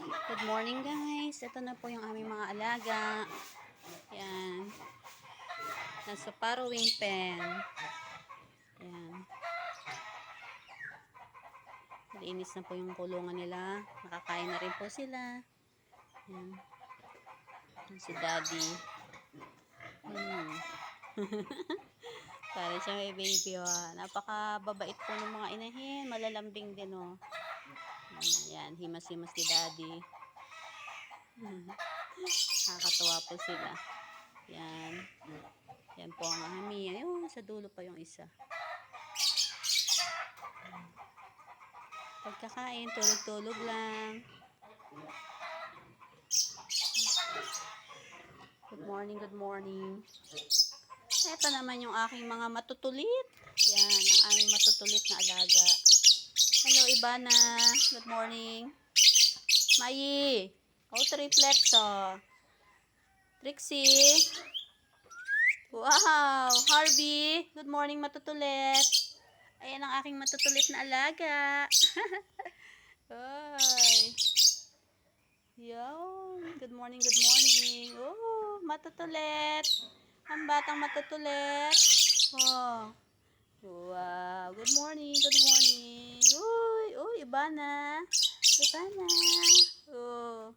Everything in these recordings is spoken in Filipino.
Good morning guys. Ito na po yung aming mga alaga. Yan. Nasa parawing pen. Yan. Malinis na po yung kulungan nila. Nakakain na rin po sila. Yan Si daddy. Hmm. Para siya may baby oh. Napaka-babait po ng mga inahin. Malalambing din oh. Ayan, himas-himas ni daddy. Nakakatuwa po sila. Yan. Yan po ang ahami. Ayun, sa dulo pa yung isa. Pagkakain, tulog-tulog lang. Good morning, good morning. Ito naman yung aking mga matutulit. Yan, ang aming matutulit na alaga. Ibana. Good morning. Mayi. Oh, triplets, oh. Trixie. Wow. Harvey. Good morning, matutulit. Ayan ang aking matutulit na alaga. Ay. Yan. Good morning, good morning. Oh, matutulit. Ang batang matutulit. Oh. Wow. Good morning, good morning. Uy, uy, iba na. Iba na. Oh.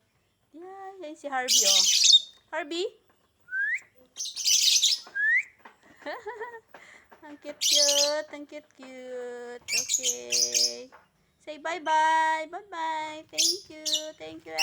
Yeah, yan si Harvey, oh. Harvey? ang cute-cute. Ang cute-cute. Okay. Say bye-bye. Bye-bye. Thank you. Thank you.